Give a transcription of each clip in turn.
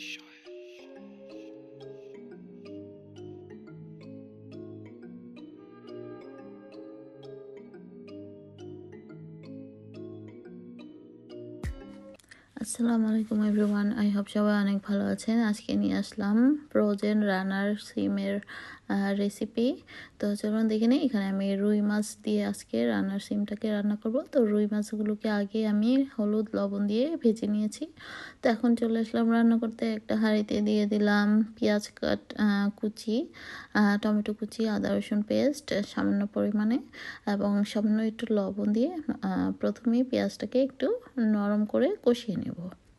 Sharp. আসসালামু আলাইকুম everyone I hope সবাই অনেক ভালো আছেন। আজকে নিয়ে আসলাম ফ্রোজেন রানার সিমের রেসিপি তো চলুন দেখে নিই, এখানে আমি রুই মাছ দিয়ে আজকে রান্নার সিমটাকে রান্না করব। তো রুই মাছগুলোকে আগে আমি হলুদ, লবণ দিয়ে ভেজে নিয়েছি। তো এখন চলে আসলাম রান্না করতে। একটা হাঁড়িতে দিয়ে দিলাম পেঁয়াজ কাট কুচি টমেটো কুচি, আদা, রসুন পেস্ট সামান্য পরিমাণে এবং সামান্য একটু লবণ দিয়ে প্রথমেই পেঁয়াজটাকে একটু নরম করে কষিয়ে নেব। sustainable.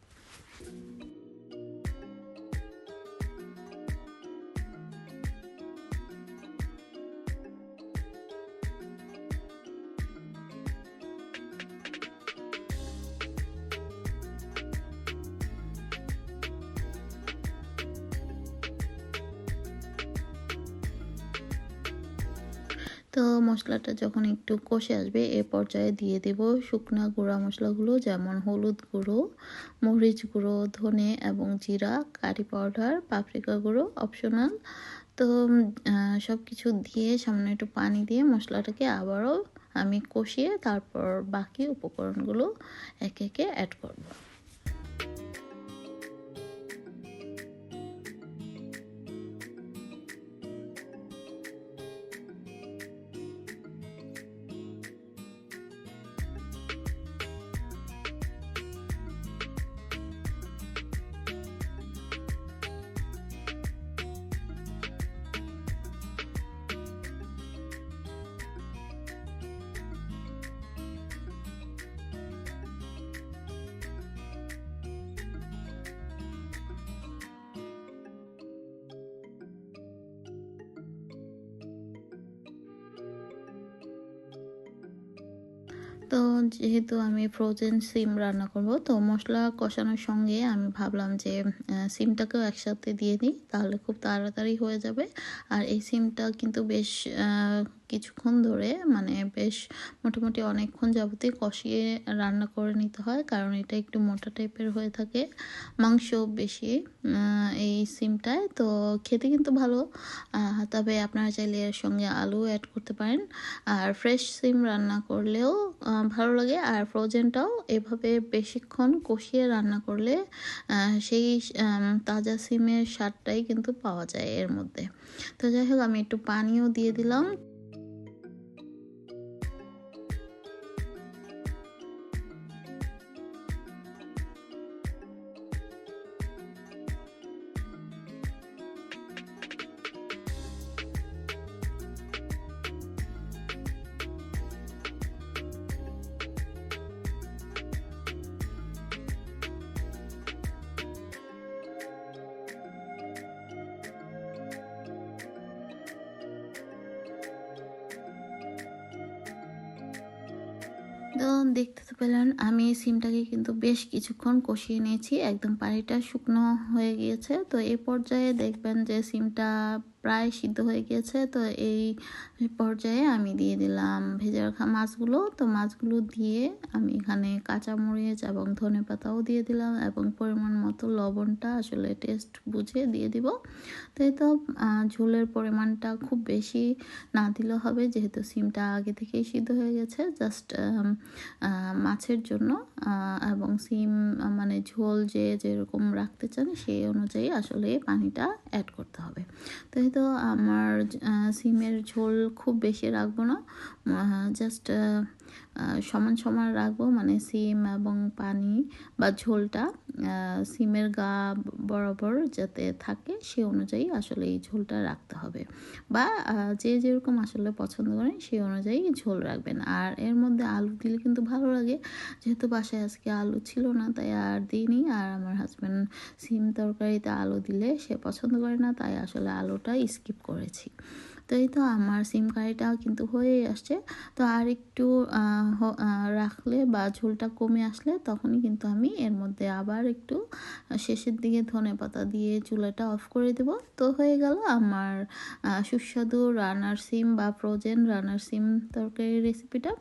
তো মশলাটা যখন একটু কষে আসবে, এ পর্যায়ে দিয়ে দেব শুকনা গুঁড়া মশলাগুলো, যেমন হলুদ গুঁড়ো, মরিচ গুঁড়ো, ধনে এবং জিরা, কারি পাউডার, পাপরিকা গুঁড়ো, অপশনাল। তো সব কিছু দিয়ে সামান্য একটু পানি দিয়ে মশলাটাকে আবারও আমি কষিয়ে তারপর বাকি উপকরণগুলো একে একে অ্যাড করব। তো যেহেতু আমি ফ্রোজেন সিম রান্না করব, তো মশলা কষানোর সঙ্গে আমি ভাবলাম যে সিমটাকেও একসাথে দিয়ে দিই, তাহলে খুব তাড়াতাড়ি হয়ে যাবে। আর এই সিমটা কিন্তু বেশ কিছুক্ষণ ধরে মানে বেশ মোটামুটি অনেকক্ষণ যাবতীয় কষিয়ে রান্না করে নিতে হয়, কারণ এটা একটু মোটা টাইপের হয়ে থাকে মাংস বেশি এই সিমটায়। তো খেতে কিন্তু ভালো তবে আপনারা চাইলে এর সঙ্গে আলু অ্যাড করতে পারেন। আর ফ্রেশ সিম রান্না করলেও ভালো লাগে। আর ফ্রোজেনটাও এভাবে বেশিক্ষণ কষিয়ে রান্না করলে সেই তাজা সিমের স্বাদটাই কিন্তু পাওয়া যায় এর মধ্যে। তো যাই হোক, আমি একটু পানিও দিয়ে দিলাম। তো দেখতে তো পেলেন, আমি সিমটাকে কিন্তু বেশ কিছুক্ষণ কষিয়ে নিয়েছি, একদম পানিটা শুকনো হয়ে গিয়েছে। তো এই পর্যায়ে দেখবেন যে সিমটা প্রায় সিদ্ধ হয়ে গিয়েছে তো এই পর্যায়ে আমি দিয়ে দিলাম ভেজে রাখা মাছগুলো। তো মাছগুলো দিয়ে আমি এখানে কাঁচামরিচ এবং ধনে পাতাও দিয়ে দিলাম এবং পরিমাণ মতো লবণটা আসলে টেস্ট বুঝে দিয়ে দিব। তো এই তো ঝোলের পরিমাণটা খুব বেশি না দিলেও হবে যেহেতু সিমটা আগে থেকেই সিদ্ধ হয়ে গেছে। জাস্ট মাছের জন্য এবং সিম মানে ঝোল যে যেরকম রাখতে চান সেই অনুযায়ী আসলে পানিটা অ্যাড করতে হবে। তো তো আমার সিমের ঝোল খুব বেশি রাখব না। জাস্ট সমান সমান রাখব মানে সিম এবং পানি বা ঝোলটা সিমের গা বরাবর যাতে থাকে সে অনুযায়ী আসলে এই ঝোলটা রাখতে হবে। বা যে যেরকম আসলে পছন্দ করেন সেই অনুযায়ী ঝোল রাখবেন। আর এর মধ্যে আলু দিলে কিন্তু ভালো লাগে। যেহেতু বাসায় আজকে আলু ছিল না, তাই আর দিইনি। আর আমার হাজব্যান্ড সিম তরকারিতে আলু দিলে সে পছন্দ করে না, তাই আসলে আলুটা স্কিপ করেছি। তো এই তো আমার সিম কারিটাও কিন্তু হয়েই আসছে। তো আর একটু রাখলে বা ঝোলটা কমে আসলে তখনই কিন্তু আমি এর মধ্যে আবার একটু শেষের দিকে ধনে পাতা দিয়ে চুলাটা অফ করে দেব। তো হয়ে গেল আমার সুস্বাদু রানার সিম বা ফ্রোজেন রানার সিম তরকারি রেসিপিটা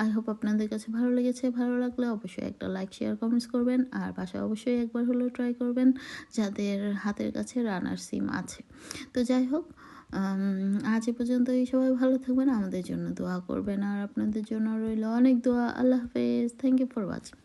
আই হোপ আপনাদের কাছে ভালো লেগেছে। ভালো লাগলে অবশ্যই একটা লাইক শেয়ার কমেন্টস করবেন। আর বাসায় অবশ্যই একবার হলেও ট্রাই করবেন যাদের হাতের কাছে রানার সিম আছে। তো যাই হোক আজ এ পর্যন্ত এই সবাই ভালো থাকবেন, আমাদের জন্য দোয়া করবেন, আর আপনাদের জন্য রইল অনেক দোয়া। আল্লাহ হাফেজ। Thank you for watching